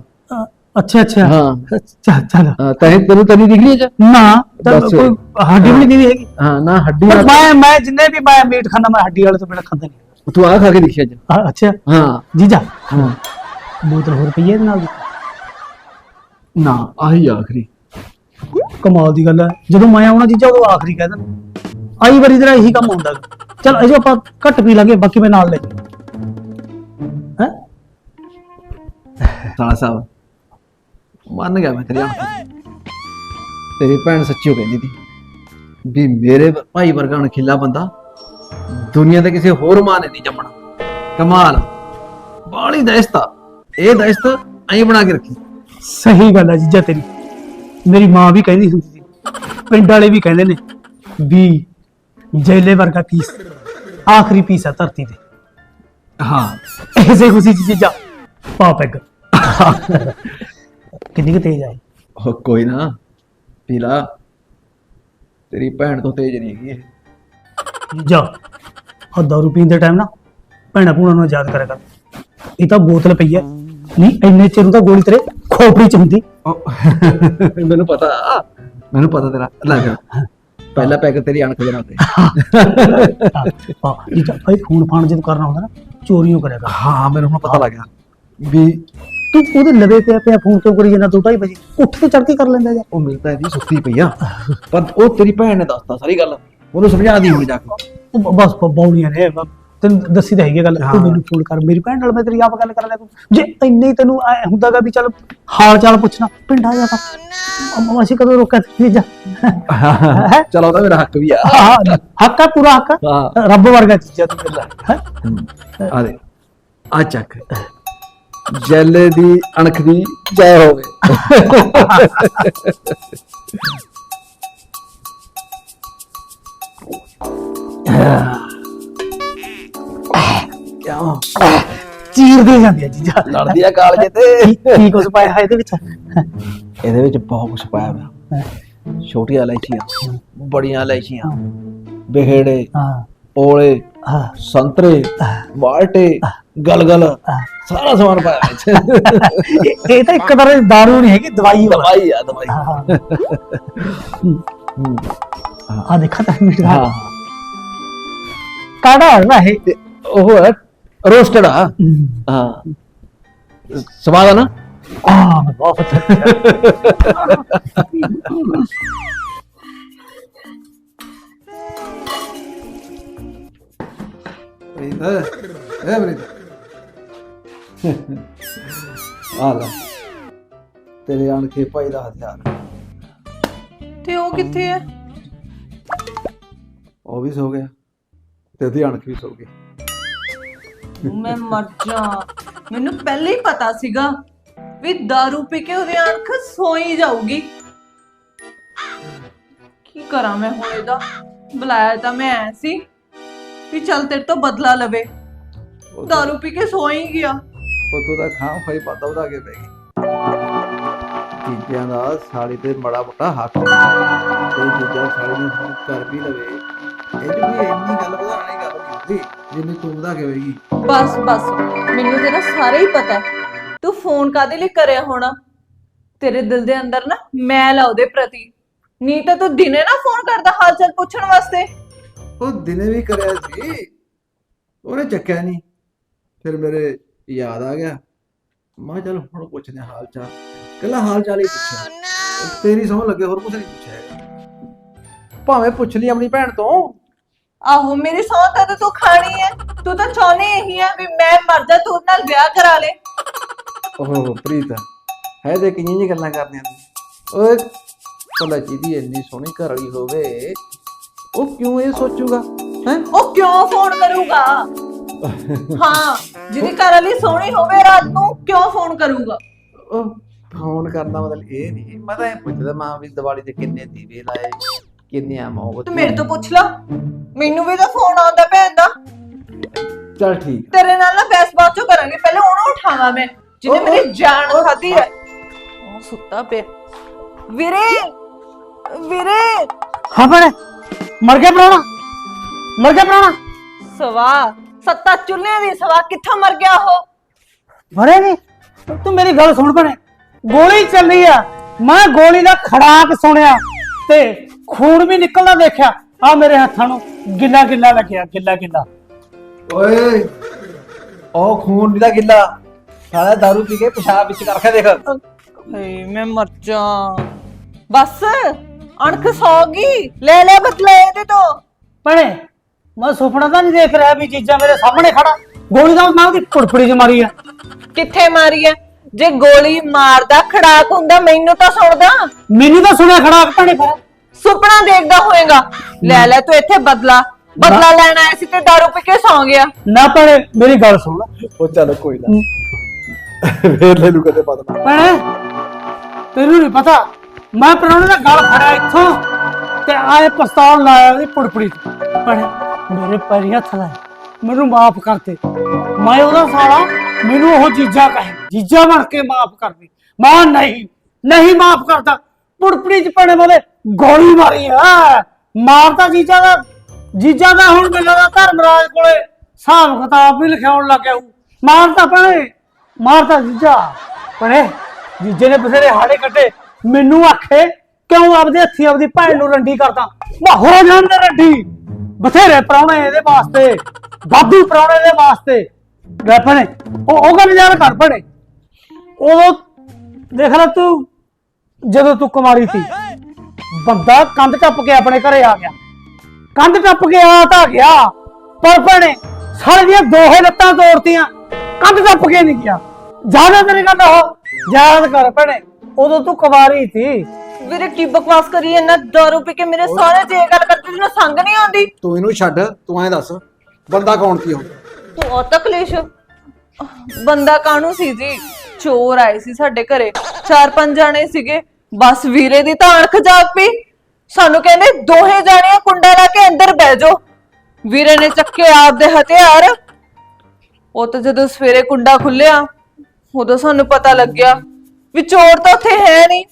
ਅੱਛਾ ਅੱਛਾ। ਹਾਂ। ਚੱਲ ਚੱਲ। ਹਾਂ, ਤੈਨੂੰ ਤੈਨੂੰ ਤੈਨੂੰ ਦਿਖ ਰਹੀ ਹੈ ਜਾ? ਨਾ ਤਾਂ ਬਸ। ਕੋਈ ਹੱਡੀ ਵੀ ਨਹੀਂ ਹੈਗੀ। ਹਾਂ ਨਾ ਹੱਡੀ ਪਰ ਨਾਲ ਮੈਂ ਮੈਂ ਜਿੰਨੇ ਵੀ ਮੈਂ ਮੀਟ ਖਾਂਦਾ ਮੈਂ ਹੱਡੀ ਵਾਲੇ ਤੋਂ ਬਿਨਾਂ ਖਾਂਦਾ ਨਹੀਂ। ਤੂੰ ਆ ਖਾ ਕੇ ਦੇਖੀ ਅੱਜ। ਆ, ਅੱਛਾ। ਹਾਂ। ਜੀਜਾ ਹਾਂ। ਬੋਤਲ ਹੋਰ ਪਈ ਹੈ ਇਹਦੇ ਨਾਲ ਦੀ? ਨਾ ਆਹੀ ਆਖਰੀ। ਕਮਾਲ ਦੀ ਗੱਲ ਹੈ। ਜਦੋਂ ਮੈਂ ਆਉਣਾ ਜੀਜਾ ਉਦੋਂ ਆਖਰੀ ਕਹਿ ਦੇਣਾ ਆਈ ਵਾਰੀ ਤੇਰਾ ਇਹੀ ਕੰਮ ਹੁੰਦਾ ਚਲ ਅਜੇ ਆਪਾਂ ਘੱਟ ਪੀ ਲਾਂਗੇ ਬਾਕੀ ਮੈਂ ਨਾਲ ਲੈ ਹੈ? ਸਾਲਾ ਸਾਹਿਬ ਮੰਨ ਗਿਆ ਮੈਂ ਤੇਰੀ ਤੇਰੀ ਭੈਣ ਸੱਚੀ ਹੋ ਕਹਿੰਦੀ ਸੀ ਵੀ ਮੇਰੇ ਭਾਈ ਵਰਗਾ ਅਣਖਿੱਲਾ ਬੰਦਾ ਦੁਨੀਆ ਤੇ ਕਿਸੇ ਹੋਰ ਮਾਂ ਨੇ ਨਹੀਂ ਜੰਮਣਾ। ਕਮਾਲ। ਬਾਲੀ ਦਸਤਾ ਇਹ ਦਸਤ ਐਂ ਬਣਾ ਕੇ ਰੱਖੀ। ਸਹੀ ਗੱਲ ਹੈ ਜੀਜਾ ਤੇਰੀ। ਮੇਰੀ ਮਾਂ ਵੀ ਕਹਿੰਦੀ ਹੁੰਦੀ ਸੀ। ਪਿੰਡ ਵਾਲੇ ਵੀ ਕਹਿੰਦੇ ਨੇ ਵੀ ਜੈਲੇ ਵਰਗਾ ਪੀਸ ਆਖਰੀ ਪੀਸ ਹੈ ਧਰਤੀ ਤੇ। ਹਾਂ। ਐਸੇ ਖੁਸ਼ੀ ਚ ਜੀਜਾ। ਪਾ ਪੈਗ ਕਿੰਨੀ ਕੁ ਤੇਜ਼ ਆਈ ਉਹ ਕੋਈ ਨਾ ਪੀਲਾ। ਤੇਰੀ ਭੈਣ ਤੋਂ ਤੇਜ਼ ਨਹੀਂ ਹੈਗੀ ਇਹ। ਜਾ ਆ ਦਾਰੂ ਪੀਣ ਦੇ ਟਾਈਮ ਨਾ ਭੈਣਾ ਭੂਣਾ ਨੂੰ ਯਾਦ ਕਰਿਆ ਕਰ। ਇਹ ਤਾਂ ਬੋਤਲ ਪਈ ਹੈ। ਨਹੀਂ ਇੰਨੇ ਚਿਰ ਨੂੰ ਤਾਂ ਗੋਲੀ ਤੇਰੇ ਖੋਪੜੀ ਚ ਹੁੰਦੀ। ਉਹ ਮੈਨੂੰ ਪਤਾ। ਮੈਨੂੰ ਪਤਾ ਤੇਰਾ। ਲੱਗ ਪਹਿਲਾ ਪੈਕ ਤੇਰੀ ਅਣਖ ਦੇ ਨਾਲ ਤੇ। ਹਾਂ ਇਹ ਤਾਂ ਭਾਈ ਫੋਨ ਫਾਨ ਜਦ ਕਰਨਾ ਹੁੰਦਾ ਨਾ ਚੋਰੀਆਂ ਕਰਿਆ ਕਰ। ਹਾਂ ਮੈਨੂੰ ਹੁਣ ਪਤਾ ਲੱਗ ਗਿਆ ਵੀ ਤੂੰ ਉਹਦੇ ਲਵੇ ਪਿਆ ਪਿਆ ਫੋਨ ਕਿਉਂ ਕਰੀ ਜਾਂਦਾ 2:30 ਵਜੇ। ਉੱਠ ਕੇ ਚੜ ਕੇ ਕਰ ਲੈਂਦਾ ਯਾਰ ਉਹ ਮਿਲ ਤਾਂ ਇਹਦੀ ਸੁੱਤੀ ਪਈ ਆ। ਪਰ ਉਹ ਤੇਰੀ ਭੈਣ ਨੇ ਦੱਸਤਾ ਸਾਰੀ ਗੱਲ। ਉਹਨੂੰ ਸਮਝਾ ਦੀ ਹੁਣ ਜਾ ਕੇ। ਉਹ ਬਸ ਬ- ਬੌਲੀਆਂ ਨੇ। ਬ- ਤੈਨੂੰ ਦੱਸੀ ਤਾਂ ਹੈਗੀ ਇਹ ਗੱਲ। ਤੂੰ। ਮੈਨੂੰ ਫੋਨ ਕਰ। ਮੇਰੀ ਭੈਣ ਨਾਲ ਮੈਂ ਤੇਰੀ ਆਪ ਗੱਲ ਕਰ ਲਿਆ ਤੂੰ। ਜੇ ਇੰਨੇ ਹੀ ਤੈਨੂੰ ਐ ਹੁੰਦਾਗਾ ਵੀ ਚੱਲ ਹਾਲ ਚਾਲ ਪੁੱਛਣਾ ਪਿੰਡ ਆ ਜਾ ਤਾਂ। ਅਮ- ਅਸੀਂ ਕਦੋਂ ਰੋਕਿਆ ਤੇ ਜਾ। ਹੈਂ? ਚਲੋ ਤਾਂ ਮੇਰਾ ਹੱਕ ਵੀ ਆ। ਹਾਂ, ਹੱਕ ਆ ਪੂਰਾ ਹੱਕ ਆ। ਹਾਂ। ਰੱਬ ਵਰਗਾ ਚੀਜ਼ਾਂ ਤੂੰ ਕਰਦਾ। ਹੈ। ਆ ਦੇ। ਆ ਚੱਕ। ਜੈਲੇ ਦੀ ਅਣਖ ਦੀ ਜੈ ਹੋਵੇ। ਕਿਉਂ ਚੀਰ ਦੇ ਜਾਂਦੀ ਆ ਚੀਜ਼ਾਂ। ਲੜਦੀ ਆ ਕਾਲਜੇ ਤੇ ਕੀ ਕੀ ਕੁਝ ਪਾਇਆ ਹੈ ਇਹਦੇ ਵਿੱਚ? ਇਹਦੇ ਵਿੱਚ ਬਹੁਤ ਕੁਝ ਪਾਇਆ ਹੋਇਆ। ਛੋਟੀਆਂ ਇਲਾਇਚੀਆਂ ਬੜੀਆਂ ਇਲਾਇਚੀਆਂ ਬਿਹੜੇ ਹਾਂ। ਔਲੇ ਸੰਤਰੇ ਮਾਲਟੇ ਗਲਗਲ ਸਾਰਾ ਸਮਾਨ ਪਾਇਆ ਵਿੱਚ। ਇਹ- ਇਹ ਤਾਂ ਇੱਕ ਤਰ੍ਹਾਂ ਦੀ ਦਾਰੂ ਨਹੀਂ ਹੈਗੀ ਦਵਾਈ ਹੋ ਦਵਾਈ ਆ ਦਵਾਈ। ਆ ਦੇਖਾ ਤਾਂ ਮਿੱਠਾ ਹਾਂ। ਕਾੜਾ ਹੈ ਇਹ ਤੇ ਉਹ ਹੈ ਰੋਸਟਡ ਆ। ਹਾਂ। ਸਵਾਦ ਆ ਨਾ? ਆ ਬਹੁਤ ਅੱਛਾ। ਪ੍ਰੀਤ ਹੈ ਪ੍ਰੀਤ ਆ ਲੈ ਤੇਰੇ ਅਣਖੇ ਭਾਈ ਦਾ ਹਥਿਆਰ। ਤੇ ਉਹ ਕਿੱਥੇ ਹੈ ਉਹ ਵੀ ਸੋ ਗਿਆ ਤੇ ਉਹਦੀ ਅਣਖ ਵੀ ਸੋ ਗਈ। ਮੈਂ ਮਰ ਜਾ। ਮੈਨੂੰ ਪਹਿਲੇ ਹੀ ਪਤਾ ਸੀਗਾ ਵੀ दारू ਪੀ ਕੇ ਉਹਦੀ ਅੱਖ ਸੋਈ ਜਾਊਗੀ। ਕੀ ਕਰਾਂ ਮੈਂ ਹੁਣ ਇਹਦਾ? ਬੁਲਾਇਆ ਤਾਂ ਮੈਂ ਐ ਸੀ। ਵੀ ਚੱਲ ਤੇਰੇ ਤੋਂ ਬਦਲਾ ਲਵੇ। ਉਹ ਤਾਂ- दारू ਪੀ ਕੇ ਸੋ ਹੀ ਗਿਆ ਤੋਂ ਤਾਂ ਖਾਂ ਖਾਈ ਪਤਾ ਉਹਦਾ ਕੇ ਪੈ ਗਈ। ਚੀਜ਼ਾਂ ਦਾ ਸਾੜੀ ਤੇ ਬੜਾ ਮੋਟਾ ਹੱਥ ਤੇ ਚੀਜ਼ਾਂ ਸਾੜੀ ਨੂੰ ਹੁਣ ਕਰ ਵੀ ਲਵੇ। ਇਹ ਵੀ ਇੰਨੀ ਗੱਲ ਵਧਾਉਣ ਵਾਲੀ ਗੱਲ ਹੁੰਦੀ ਜਿੰਨੀ ਤੂੰ ਵਧਾ ਕੇ ਹੋਏਗੀ ਬਸ ਬਸ। ਮੈਨੂੰ ਤੇਰਾ ਸਾਰਾ ਹੀ ਪਤਾ ਹੈ। ਤੂੰ ਫੋਨ ਕਾਦੇ ਲਈ ਕਰਿਆ ਹੋਣਾ? ਤੇਰੇ ਦਿਲ ਦੇ ਅੰਦਰ ਨਾ ਮੈਲ ਆ ਉਹਦੇ ਪ੍ਰਤੀ। ਨਹੀਂ ਤਾਂ ਤੂੰ ਦਿਨੇ ਨਾ ਫੋਨ ਕਰਦਾ ਹਾਲ ਚਾਲ ਪੁੱਛਣ ਵਾਸਤੇ। ਉਹ ਦਿਨੇ ਵੀ ਕਰਿਆ ਸੀ। ਉਹਨੇ ਚੱਕਿਆ ਨਹੀਂ ਫਿਰ ਮੇਰੇ ਯਾਦ ਆ ਗਿਆ। ਮੈਂ ਚੱਲ ਹੁਣ ਪੁੱਛਦੇ ਹਾਲ ਚਾਲ। ਕੱਲਾ ਹਾਲ ਚਾਲ ਹੀ ਪੁੱਛਿਆ। ਤੇਰੀ ਸਮਝ ਲੱਗੇ ਹੋਰ ਕੁਝ ਨਹੀਂ ਪੁੱਛਿਆ ਹੈਗਾ। ਭਾਵੇਂ ਪੁੱਛ ਲਈ ਆਪਣੀ ਭੈਣ ਤੋਂ। ਆਹੋ ਮੇਰੀ ਸੌਂ ਤਾਂ ਤੂੰ ਖਾਣੀ ਹੈ ਤੂੰ ਤਾਂ ਚਾਹਨੀ ਇਹੀ ਹੈ ਵੀ ਮੈਂ ਮਰ ਜਾ ਤੂੰ ਨਾਲ ਵਿਆਹ ਕਰਾ ਲੈ। ਓਹ ਪ੍ਰੀਤ ਹੈ ਤੇ ਕਿੰਨੀਆਂ ਜੀ ਗੱਲਾਂ ਕਰਦੀਆਂ ਨੇ ਓਏ ਭਲਾ ਜਿਹਦੀ ਇੰਨੀ ਸੋਹਣੀ ਘਰ ਵਾਲੀ ਹੋਵੇ ਉਹ ਕਿਉਂ ਇਹ ਸੋਚੂਗਾ? ਹੈ? ਉਹ ਕਿਉਂ ਫੋਨ ਕਰੂਗਾ? ਹਾਂ ਜਿਹਦੀ ਘਰ ਵਾਲੀ ਸੋਹਣੀ ਹੋਵੇ ਰਾਤ ਨੂੰ ਕਿਉਂ ਫੋਨ ਕਰੂਗਾ? ਉਹ ਫੋਨ ਕਰਦਾ ਮਤਲਬ ਇਹ ਨਹੀਂ ਮੈਂ ਤਾਂ ਇਹ ਪੁੱਛਦਾ ਮਾਂ ਵੀ ਦੀਵਾਲੀ ਤੇ ਕਿੰਨੇ ਦੀਵੇ ਲਾਏ ਕਿੰਨੀਆਂ ਮੋਮਬੱਤੀਆਂ ਤੂੰ ਮੇਰੇ ਤੋਂ ਪੁੱਛ ਲਾ। ਮੈਨੂੰ ਵੀ ਤਾਂ ਫੋਨ ਆਉਂਦਾ ਭੈਣ ਦਾ ਚੱਲ ਠੀਕ। ਤੇਰੇ ਨਾਲ ਨਾ ਬਹਿਸ ਬਾਤ ਚੋਂ ਕਰਾਂਗੇ ਪਹਿਲੇ ਉਹਨੂੰ ਉਠਾਵਾਂ ਮੈਂ ਜਿਹਨੇ ਮੇਰੀ ਜਾਨ ਖਾਦੀ ਹੈ। ਉਹ ਸੁੱਤਾ ਪਿਆ। ਵੀਰੇ ਵੀਰੇ। ਹਾਂ ਭੈਣੇ। ਮਰ ਗਿਆ ਪ੍ਰਾਣਾ? ਮਰ ਗਿਆ ਪ੍ਰਾਣਾ? ਸਵਾ ਸੱਤਾ ਚੁੱਲ੍ਹੇ ਦੀ ਸਵਾ ਕਿੱਥੋਂ ਮਰ ਗਿਆ ਉਹ? ਮਰੇ ਨਹੀਂ ਤੂੰ ਮੇਰੀ ਗੱਲ ਸੁਣ ਭੈਣੇ। ਗੋਲੀ ਚੱਲੀ ਆ। ਮੈਂ ਗੋਲੀ ਦਾ ਖੜਾਕ ਸੁਣਿਆ ਤੇ ਖੂਨ ਵੀ ਨਿਕਲਦਾ ਦੇਖਿਆ। ਆ ਮੇਰੇ ਹੱਥਾਂ ਨੂੰ ਗਿੱਲਾ ਗਿੱਲਾ ਲੱਗਿਆ ਗਿੱਲਾ ਗਿੱਲਾ। ਓਏ ਉਹ ਖੂਨ ਨਹੀਂ ਦਾ ਗਿੱਲਾ। ਸਾਲਾ ਦਾਰੂ ਪੀ ਕੇ ਪਿਸ਼ਾਬ ਵਿੱਚ ਕਰਕੇ ਦੇਖ। ਮੈਂ ਮਰ ਜਾ। ਬਸ। ਅਣਖ ਸੌ ਗਈ। ਲੈ ਲੈ ਬਦਲਾ ਇਹਦੇ ਤੋਂ। ਭੈਣੇ ਮੈਂ ਸੁਪਨਾ ਤਾਂ ਨਹੀਂ ਦੇਖ ਰਿਹਾ ਵੀ ਚੀਜ਼ਾਂ ਮੇਰੇ ਸਾਹਮਣੇ ਖੜਾ ਗੋਲੀ ਦਾ ਮੈਂ ਉਹਦੀ ਫੁੜਫੁੜੀ ਚ ਮਾਰੀ ਆ। ਕਿੱਥੇ ਮਾਰੀ ਐ ਜੇ ਗੋਲੀ ਮਾਰਦਾ ਖੜਾਕ ਹੁੰਦਾ ਮੈਨੂੰ ਤਾਂ ਸੁਣਦਾ। ਮੈਨੂੰ ਤਾਂ ਸੁਣਿਆ ਖੜਾ ਭੈਣੇ ਫਿਰ। ਸੁਪਨਾ ਦੇਖਦਾ ਹੋਏਗਾ। ਲੈ ਲੈ ਤੂੰ ਇੱਥੇ ਬਦਲਾ। ਬਦਲਾ ਲੈਣ ਆਇਆ ਸੀ ਤੇ ਦਾਰੂ ਪੀ ਕੇ ਸੌਂ ਗਿਆ। ਨਾ ਭੈਣੇ ਮੇਰੀ ਗੱਲ ਸੁਣ। ਉਹ ਚੱਲ ਕੋਈ ਨਾ। ਫੇਰ ਲੈ ਲੂ ਕਦੇ ਬਦਲਾ। ਭੈਣੇ ਤੈਨੂੰ ਨਹੀਂ ਪਤਾ ਮੈਂ ਪ੍ਰਾਹੁਣੇ ਦਾ ਗਲ ਫੜਿਆ ਇੱਥੋਂ ਤੇ ਆਏ ਪਿਸਤੌਲ ਲਾਇਆ ਉਹਦੀ ਪੁੜਪੜੀ ਤੇ। ਭੈਣੇ, ਮੇਰੇ ਪੈਰੀਂ ਹੱਥ ਲਾਇਆ। ਮੈਨੂੰ ਮਾਫ ਕਰ ਦੇ। ਮੈਂ ਉਹਦਾ ਸਾਲਾ, ਮੈਨੂੰ ਉਹ ਜੀਜਾ ਕਹੇ। ਜੀਜਾ ਬਣ ਕੇ ਮਾਫ ਕਰ ਦੇ। ਮੈਂ ਨਹੀਂ ਨਹੀਂ ਮਾਫ ਕਰਦਾ। ਪੁੜਪੜੀ ਚ ਭੈਣੇ ਮੋਲੇ ਗੋਲੀ ਮਾਰੀ ਆ। ਮਾਰਤਾ ਜੀਜਾ ਦਾ ਜੀਜਾ ਦਾ ਹੁਣ ਮੈਨੂੰ ਦਾ ਧਰਮਰਾਜ ਕੋਲੇ ਹਿਸਾਬ ਕਿਤਾਬ ਵੀ ਲਿਖਾਉਣ ਲੱਗਿਆ ਹੂੰ ਮਾਰਤਾ ਭੈਣੇ। ਮਾਰਦਾ ਜੀਜਾ। ਭੈਣੇ, ਜੀਜੇ ਨੇ ਬਥੇਰੇ ਹਾੜੇ ਕੱਟੇ ਮੈਨੂੰ ਆਖੇ, ਕਿਉਂ ਆਪਦੇ ਹੱਥੀ ਆਪਦੀ ਭੈਣ ਨੂੰ ਰੰਡੀ ਕਰਦਾ? ਮੈਂ ਹੋ ਜਾਣ ਦੇ ਰੰਡੀ। ਬਥੇਰੇ ਪ੍ਰਾਹੁਣੇ ਇਹਦੇ ਵਾਸਤੇ, ਵਾਧੂ ਪ੍ਰਾਹੁਣੇ ਦੇ ਵਾਸਤੇ। ਲੈ ਭੈਣੇ, ਉਹ ਉਹ ਗੱਲ ਯਾਰ ਕਰ ਭੈਣੇ। ਉਦੋਂ ਦੇਖ ਲੈ ਤੂੰ, ਜਦੋਂ ਤੂੰ ਕੁਮਾਰੀ ਸੀ, ਬੰਦਾ ਕੰਧ ਟੱਪ ਕੇ ਆਪਣੇ ਘਰੇ ਆ ਗਿਆ। ਕੰਧ ਟੱਪ ਕੇ ਆ ਤਾਂ ਗਿਆ, ਪਰ ਭੈਣੇ, ਸਾਲੇ ਦੀਆਂ ਦੋਹੇ ਲੱਤਾਂ ਤੋੜਤੀਆਂ, ਕੰਧ ਟੱਪ ਕੇ ਨਹੀਂ ਗਿਆ। ਜ਼ਿਆਦਾ ਤੇਰੀ ਗੱਲ ਉਹ? ਯਾਦ ਕਰ ਭੈਣੇ। ਉਦੋਂ ਤੂੰ ਕੁਮਾਰੀ ਸੀ। ਵੀਰੇ ਕੀ ਬਕਵਾਸ ਕਰੀ ਇਹਨਾਂ ਦਾਰੂ ਪੀ ਕੇ ਮੇਰੇ ਸਹੁਰੇ ਜੇ ਗੱਲ ਕਰਦੀ ਤੈਨੂੰ ਸੰਗ ਨਹੀਂ ਆਉਂਦੀ। ਤੂੰ ਇਹਨੂੰ ਛੱਡ ਤੂੰ ਐਂ ਦੱਸ ਬੰਦਾ ਕੌਣ ਸੀ ਉਹ? ਤੂੰ ਉਹ ਤਕਲੀਸ਼ ਬੰਦਾ ਕਾਹਨੂੰ ਸੀ ਜੀ? ਚੋਰ ਆਏ ਸੀ ਸਾਡੇ ਘਰੇ। ਚਾਰ ਪੰਜ ਜਾਣੇ ਸੀਗੇ। ਬਸ ਵੀਰੇ ਦੀ ਤਾਂ ਅਣਖ ਜਾਗ ਪਈ। ਸਾਨੂੰ ਕਹਿੰਦੇ ਦੋਹੇ ਜਾਣੀਆਂ ਕੁੰਡਾ ਲਾ ਕੇ ਅੰਦਰ ਬਹਿ ਜਾਓ। ਵੀਰੇ ਨੇ ਚੱਕੇ ਆਪਦੇ ਹਥਿਆਰ। ਉਹ ਤਾਂ ਜਦੋਂ ਸਵੇਰੇ ਕੁੰਡਾ ਖੁੱਲਿਆ ਉਦੋਂ ਸਾਨੂੰ ਪਤਾ ਲੱਗਿਆ ਵੀ ਤਾਂ ਉੱਥੇ ਹੈ ਨਹੀਂ।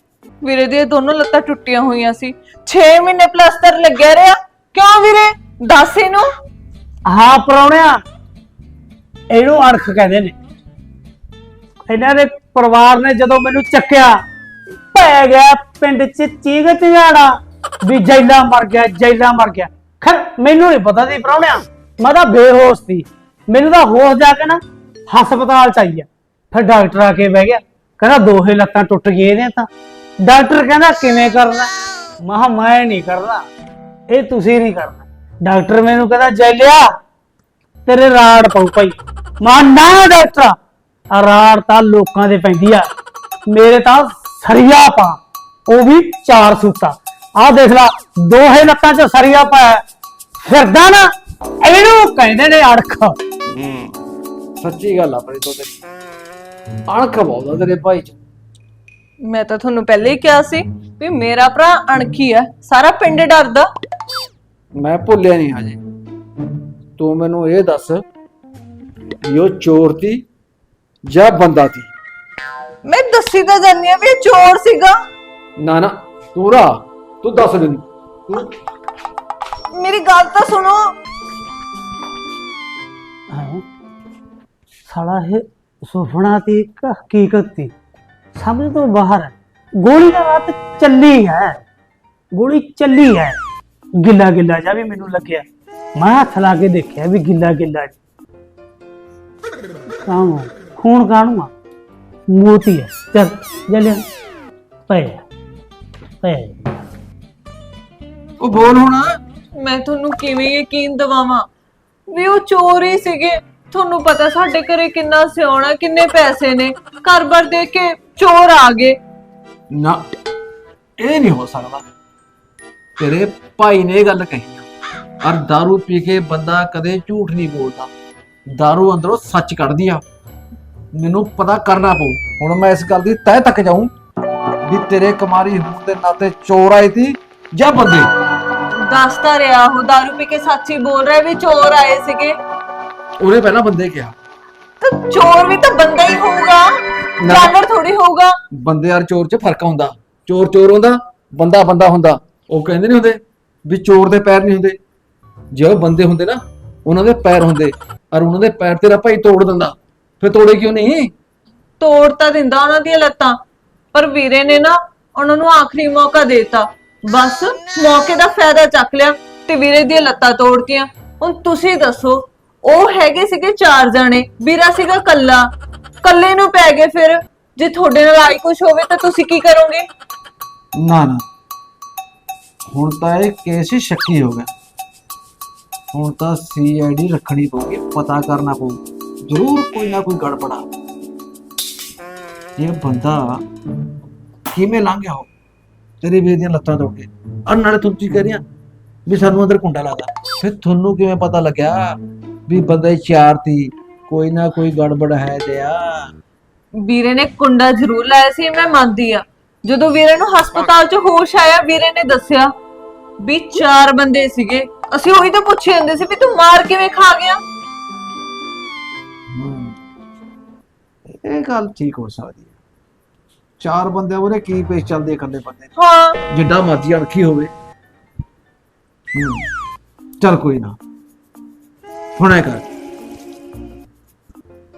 ਵੀਰੇ ਦੀਆਂ ਦੋਨੋਂ ਲੱਤਾਂ ਟੁੱਟੀਆਂ ਹੋਈਆਂ ਸੀ। 6 ਮਹੀਨੇ ਪਲਸਤਰ ਲੱਗਿਆ ਰਿਹਾ। ਕਿਉਂ ਵੀਰੇ? ਦੱਸ ਇਹਨੂੰ। ਹਾਂ ਪਰੌਣਿਆ ਇਹਨੂੰ ਅਣਖ ਕਹਿੰਦੇ ਨੇ। ਇਹਨਾਂ ਦੇ ਪਰਿਵਾਰ ਨੇ ਜਦੋਂ ਮੈਨੂੰ ਚੱਕਿਆ, ਪੈ ਗਿਆ ਪਿੰਡ ਚ ਚੀਗ ਚਿਹਾੜਾ। ਵੀ ਜੈਲਾ ਮਰ ਗਿਆ, ਜੈਲਾ ਮਰ ਗਿਆ। ਖਰ, ਮੈਨੂੰ ਨਹੀਂ ਪਤਾ ਸੀ ਪਰੌਣਿਆ ਮੈਂ ਤਾਂ ਬੇਹੋਸ਼ ਸੀ। ਮੈਨੂੰ ਤਾਂ ਹੋਸ਼ ਜਾ ਕੇ ਨਾ ਹਸਪਤਾਲ ਚ ਆਈ ਆ। ਫਿਰ ਡਾਕਟਰ ਆ ਕੇ ਬਹਿ ਗਿਆ। ਕਹਿੰਦਾ ਦੋਹੇ ਲੱਤਾਂ ਟੁੱਟ ਗਏ ਨੇ ਤਾਂ। ਡਾਕਟਰ ਕਹਿੰਦਾ ਕਿਵੇਂ ਕਰਨਾ? ਮਹਾ ਮੈਂ ਨਹੀਂ ਕਰਨਾ ਇਹ ਤੁਸੀਂ ਨਹੀਂ ਕਰਨਾ। ਡਾਕਟਰ ਮੈਨੂੰ ਕਹਿੰਦਾ, ਜੈਲਿਆ, ਤੇਰੇ ਰਾੜ ਪਊ ਭਾਈ। ਮਾਂ ਨਾ ਡਾਕਟਰ ਆ ਰਾੜ ਤਾਂ ਲੋਕਾਂ ਦੇ ਪੈਂਦੀ ਆ। ਮੇਰੇ ਤਾਂ ਸਰੀਆ ਪਾ, ਉਹ ਵੀ ਚਾਰ ਸੂਤਾ ਆਹ ਦੇਖ ਲੈ, ਦੋਹੇ ਲੱਤਾਂ 'ਚ ਸਰੀਆ ਪਾਇਆ। ਫਿਰਦਾ ਨਾ, ਇਹਨੂੰ ਕਹਿੰਦੇ ਨੇ ਅੜਖ। ਸੱਚੀ ਗੱਲ ਆ ਆਪਣੀ ਤੋਂ ਤੇਰੀ ਅਣਖ ਬਹੁਤ ਤੇਰੇ ਭਾਈ ਚ। ਮੈਂ ਤਾਂ ਤੁਹਾਨੂੰ ਪਹਿਲੇ ਹੀ ਕਿਹਾ ਸੀ ਵੀ ਮੇਰਾ ਭਰਾ ਅਣਖੀ ਹੈ ਸਾਰਾ ਪਿੰਡ ਡਰਦਾ। ਮੈਂ ਭੁੱਲਿਆ ਨਹੀਂ ਹਜੇ। ਤੂੰ ਮੈਨੂੰ ਇਹ ਦੱਸ ਵੀ ਉਹ ਚੋਰ ਸੀ ਜਾਂ ਬੰਦਾ ਸੀ ਮੈਂ ਦੱਸੀ ਤਾਂ ਜਾਨੀ ਆ ਵੀ ਇਹ ਚੋਰ ਸੀਗਾ। ਨਾ ਨਾ ਤੂੰ ਰਾ ਤੂੰ ਦੱਸ ਮੈਨੂੰ। ਤੂੰ ਮੇਰੀ ਗੱਲ ਤਾਂ ਸੁਣੋ। ਹੈਂ? ਸਾਲਾ ਇਹ ਸੁਪਨਾ ਤੀ ਕਿ ਹਕੀਕਤ ਤੀ ਸਮਝ ਤੋਂ ਬਾਹਰ ਹੈ ਗੋਲੀ ਦਾ ਰਾਤ ਚੱਲੀ ਹੈ। ਗੋਲੀ ਚੱਲੀ ਹੈ। ਗਿੱਲਾ ਗਿੱਲਾ ਜਾ ਵੀ ਮੈਨੂੰ ਲੱਗਿਆ। ਮੈਂ ਹੱਥ ਲਾ ਕੇ ਦੇਖਿਆ ਵੀ ਗਿੱਲਾ ਗਿੱਲਾ ਕਾਹਨੂੰ ਖੂਨ ਕਾਹਨੂੰ ਆ? ਮੋਤੀ ਹੈ ਚੱਲ, ਜਲਿਆ, ਪਏ ਪਏ ਉਹ ਬੋਲ ਹੁਣ। ਮੈਂ ਤੁਹਾਨੂੰ ਕਿਵੇਂ ਯਕੀਨ ਦਿਵਾਵਾਂ? ਵੀ ਉਹ ਚੋਰ ਹੀ ਸੀਗੇ। ਤੁਹਾਨੂੰ ਪਤਾ ਸਾਡੇ ਘਰੇ ਕਿੰਨਾ ਸਿਆਉਣਾ ਕਿੰਨੇ ਪੈਸੇ ਨੇ ਘਰ-ਬਾਰ ਦੇ ਕੇ ਚੋਰ ਆ ਗਏ ਨਾ ਇਹ ਨਹੀਂ ਹੋ ਸਕਦਾ ਤੇਰੇ ਭਾਈ ਨੇ ਇਹ ਗੱਲ ਕਹੀ ਆ ਔਰ दारू ਪੀ ਕੇ ਬੰਦਾ ਕਦੇ ਝੂਠ ਨਹੀਂ ਬੋਲਦਾ दारू ਅੰਦਰੋਂ ਸੱਚ ਕੱਢਦੀ ਆ ਮੈਨੂੰ ਪਤਾ ਕਰਨਾ ਪਊ ਹੁਣ ਮੈਂ ਇਸ ਗੱਲ ਦੀ ਤਹਿ ਤੱਕ ਜਾਊਂ ਵੀ ਤੇਰੇ ਕੁਮਾਰੀ ਹੋਣ ਦੇ ਨਾਤੇ ਚੋਰ ਆਏ ਸੀ ਜਾਂ ਬੰਦੇ ਦੱਸਦਾ ਰਿਹਾ ਉਹ ਦਾਰੂ ਪੀ ਕੇ ਸੱਚੀ ਬੋਲ ਰਿਹਾ ਵੀ ਚੋਰ ਆਏ ਸੀਗੇ ਉਹਨੇ ਪਹਿਲਾਂ ਬੰਦੇ ਕਿਹਾ। ਤਾਂ ਚੋਰ ਵੀ ਤਾਂ ਬੰਦਾ ਹੀ ਹੋਊਗਾ। ਨਾ। ਜਾਨਵਰ ਥੋੜੀ ਹੋਊਗਾ। ਬੰਦੇ ਔਰ ਚੋਰ 'ਚ ਫ਼ਰਕ ਹੁੰਦਾ। ਚੋਰ ਚੋਰ ਹੁੰਦਾ ਬੰਦਾ ਬੰਦਾ ਹੁੰਦਾ। ਉਹ ਕਹਿੰਦੇ ਨਹੀਂ ਹੁੰਦੇ ਵੀ ਚੋਰ ਦੇ ਪੈਰ ਨਹੀਂ ਹੁੰਦੇ। ਜੇ ਉਹ ਬੰਦੇ ਹੁੰਦੇ ਨਾ ਉਹਨਾਂ ਦੇ ਪੈਰ ਹੁੰਦੇ। ਔਰ ਉਹਨਾਂ ਦੇ ਪੈਰ ਤੇਰਾ ਭਾਈ ਤੋੜ ਦਿੰਦਾ। ਫਿਰ ਤੋੜੇ ਕਿਉਂ ਨਹੀਂ? ਤੋੜ ਤਾਂ ਦਿੰਦਾ ਉਹਨਾਂ ਦੀਆਂ ਲੱਤਾਂ। ਪਰ ਵੀਰੇ ਨੇ ਨਾ ਉਹਨਾਂ ਨੂੰ ਆਖਰੀ ਮੌਕਾ ਦੇਤਾ। ਬਸ ਮੌਕੇ ਦਾ ਫਾਇਦਾ ਚੱਕ ਲਿਆ ਤੇ ਵੀਰੇ ਦੀਆਂ ਲੱਤਾਂ ਤੋੜਤੀਆਂ ਹੁਣ ਤੁਸੀਂ ਦੱਸੋ ਉਹ ਹੈਗੇ ਸੀਗੇ ਚਾਰ ਜਣੇ, ਵੀਰਾ ਸੀਗਾ ਕੱਲਾ। ਕੱਲੇ ਨੂੰ ਪੈ ਗਏ ਫਿਰ, ਜੇ ਤੁਹਾਡੇ ਨਾਲ ਆਈ ਕੁਝ ਹੋਵੇ ਤਾਂ ਤੁਸੀਂ ਕੀ ਕਰੋਗੇ? ਨਾ ਨਾ। ਹੁਣ ਤਾਂ ਇਹ ਕੇਸ ਹੀ ਸ਼ੱਕੀ ਹੋ ਗਿਆ। ਹੁਣ ਤਾਂ ਸੀਆਈਡੀ ਰੱਖਣੀ ਪਊਗੀ, ਪਤਾ ਕਰਨਾ ਪਊ। ਜ਼ਰੂਰ ਕੋਈ ਨਾ ਕੋਈ ਗੜਬੜਾ ਇਹ ਬੰਦਾ ਕਿਵੇਂ ਲੰਘ ਗਿਆ ਹੋ ਤੇਰੀ ਵੀਰ ਦੀਆਂ ਲੱਤਾਂ ਤੋੜ ਕੇ। ਅਨ ਨਾਲੇ ਤੂੰ ਕੀ ਕਰਿਆ? ਵੀ ਸਾਨੂੰ ਅੰਦਰ ਕੁੰਡਾ ਲਾਦਾ ਫਿਰ ਤੁਹਾਨੂੰ ਕਿਵੇਂ ਪਤਾ ਲੱਗਿਆ? ਵੀ ਬੰਦੇ ਚਾਰ ਤੀ ਕੋਈ ਨਾ ਕੋਈ ਗੜਬੜ ਹੈ ਤੇ ਆ ਵੀਰੇ ਨੇ ਕੁੰਡਾ ਜ਼ਰੂਰ ਲਾਇਆ ਸੀ ਮੈਂ ਮੰਨਦੀ ਆ। ਜਦੋਂ ਵੀਰੇ ਨੂੰ ਹਸਪਤਾਲ 'ਚ ਹੋਸ਼ ਆਇਆ ਵੀਰੇ ਨੇ ਦੱਸਿਆ ਵੀ ਚਾਰ ਬੰਦੇ ਸੀਗੇ। ਅਸੀਂ ਉਹੀ ਤਾਂ ਪੁੱਛੇ ਜਾਂਦੇ ਸੀ ਵੀ ਤੂੰ ਮਾਰ ਕਿਵੇਂ ਖਾ ਗਿਆ। ਇਹ ਗੱਲ ਠੀਕ ਹੋ ਸਕਦੀ ਹੈ ਚਾਰ ਬੰਦੇ ਉਹਨੇ ਕੀ ਪੇਸ਼ ਚੱਲਦੇ ਆ ਇਕੱਲੇ ਬੰਦੇ। ਹਾਂ। ਜਿੱਡਾ ਮਰਜ਼ੀ ਅਣਖੀ ਹੋਵੇ। ਚੱਲ ਕੋਈ ਨਾ। ਹੁਣ ਕਰ।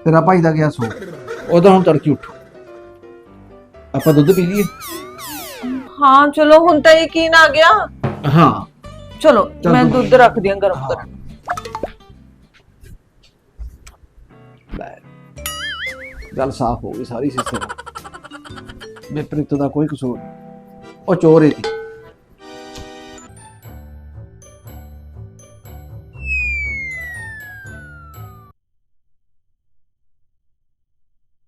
ਤੇਰਾ ਭਾਈ ਦਾ ਗਿਆ ਸੋ ਉਹਦਾ ਹੁਣ ਤੜਕੀ ਉੱਠ। ਆਪਾਂ ਦੁੱਧ ਪੀ ਲਈਏ? ਹਾਂ ਚਲੋ ਹੁਣ ਤਾਂ ਯਕੀਨ ਆ ਗਿਆ। ਹਾਂ। ਚਲੋ ਚੱਲ ਮੈਂ ਤੂੰ- ਦੁੱਧ ਰੱਖਦੀ ਹਾਂ ਗਰਮ ਕਰਨ। ਲੈ। ਗੱਲ ਸਾਫ਼ ਹੋ ਗਈ ਸਾਰੀ ਸਿਸਟਮ ਵਿਪਰੀਤ ਦਾ ਕੋਈ ਕਸੂਰ ਨਹੀਂ ਉਹ ਚੋਰ ਹੀ ਸੀ